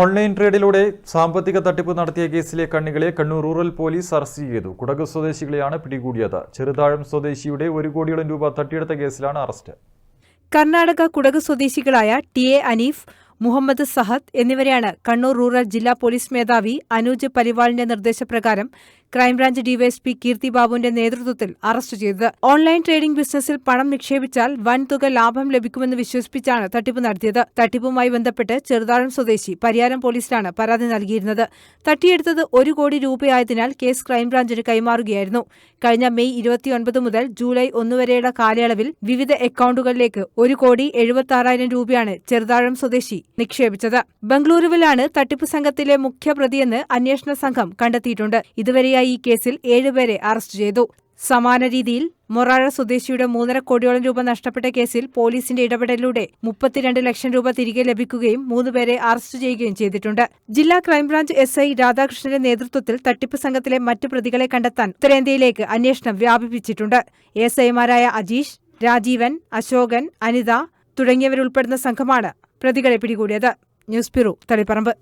Online ട്രേഡിലൂടെ സാമ്പത്തിക തട്ടിപ്പ് നടത്തിയ കേസിലെ കണ്ണികളെ കണ്ണൂർ റൂറൽ പോലീസ് അറസ്റ്റ് ചെയ്തു. കുടക് സ്വദേശികളെയാണ് പിടികൂടിയത്. ചെറുതാഴം സ്വദേശിയുടെ ഒരു കോടിയോളം രൂപ തട്ടിയെടുത്ത കേസിലാണ് അറസ്റ്റ്. കർണാടക കുടക് സ്വദേശികളായ ടി എ അനീഫ് മുഹമ്മദ് സഹദ് എന്നിവരെയാണ് കണ്ണൂർ റൂറൽ ജില്ലാ പോലീസ് മേധാവി അനൂജ് പരിവാളിന്റെ നിർദ്ദേശപ്രകാരം ക്രൈംബ്രാഞ്ച് ഡിവൈഎസ്പി കീർത്തി ബാബുവിന്റെ നേതൃത്വത്തിൽ അറസ്റ്റ് ചെയ്തത്. ഓൺലൈൻ ട്രേഡിംഗ് ബിസിനസ്സിൽ പണം നിക്ഷേപിച്ചാൽ വൻതുക ലാഭം ലഭിക്കുമെന്ന് വിശ്വസിപ്പിച്ചാണ് തട്ടിപ്പ് നടത്തിയത്. തട്ടിപ്പുമായി ബന്ധപ്പെട്ട് ചെറുതാഴം സ്വദേശി പരിയാരം പോലീസിലാണ് പരാതി നൽകിയിരുന്നത്. തട്ടിയെടുത്തത് ഒരു കോടി രൂപയായതിനാൽ കേസ് ക്രൈംബ്രാഞ്ചിന് കൈമാറുകയായിരുന്നു. കഴിഞ്ഞ മെയ് ഇരുപത്തിയൊൻപത് മുതൽ ജൂലൈ ഒന്ന് വരെയുള്ള കാലയളവിൽ വിവിധ അക്കൌണ്ടുകളിലേക്ക് ഒരു കോടി എഴുപത്തി രൂപയാണ് ചെറുതാഴം സ്വദേശി നിക്ഷേപിച്ചത്. ബംഗളൂരുവിലാണ് തട്ടിപ്പ് സംഘത്തിലെ മുഖ്യപ്രതിയെന്ന് അന്വേഷണ സംഘം കണ്ടെത്തിയിട്ടുണ്ട്. ഇതുവരെയായി ഈ കേസിൽ ഏഴുപേരെ അറസ്റ്റ് ചെയ്തു. സമാന രീതിയിൽ മൊറാഴ സ്വദേശിയുടെ മൂന്നര കോടിയോളം രൂപ നഷ്ടപ്പെട്ട കേസിൽ പോലീസിന്റെ ഇടപെടലിലൂടെ മുപ്പത്തിരണ്ട് ലക്ഷം രൂപ തിരികെ ലഭിക്കുകയും മൂന്നുപേരെ അറസ്റ്റ് ചെയ്യുകയും ചെയ്തിട്ടുണ്ട്. ജില്ലാ ക്രൈംബ്രാഞ്ച് എസ് ഐ രാധാകൃഷ്ണന്റെ നേതൃത്വത്തിൽ തട്ടിപ്പ് സംഘത്തിലെ മറ്റു പ്രതികളെ കണ്ടെത്താൻ ഉത്തരേന്ത്യയിലേക്ക് അന്വേഷണം വ്യാപിപ്പിച്ചിട്ടുണ്ട്. എസ് ഐമാരായ അജീഷ് രാജീവൻ അശോകൻ അനിത തുടങ്ങിയവരുൾപ്പെടുന്ന സംഘമാണ് പ്രതികളെ പിടികൂടിയത്. News bureau Taliparamba.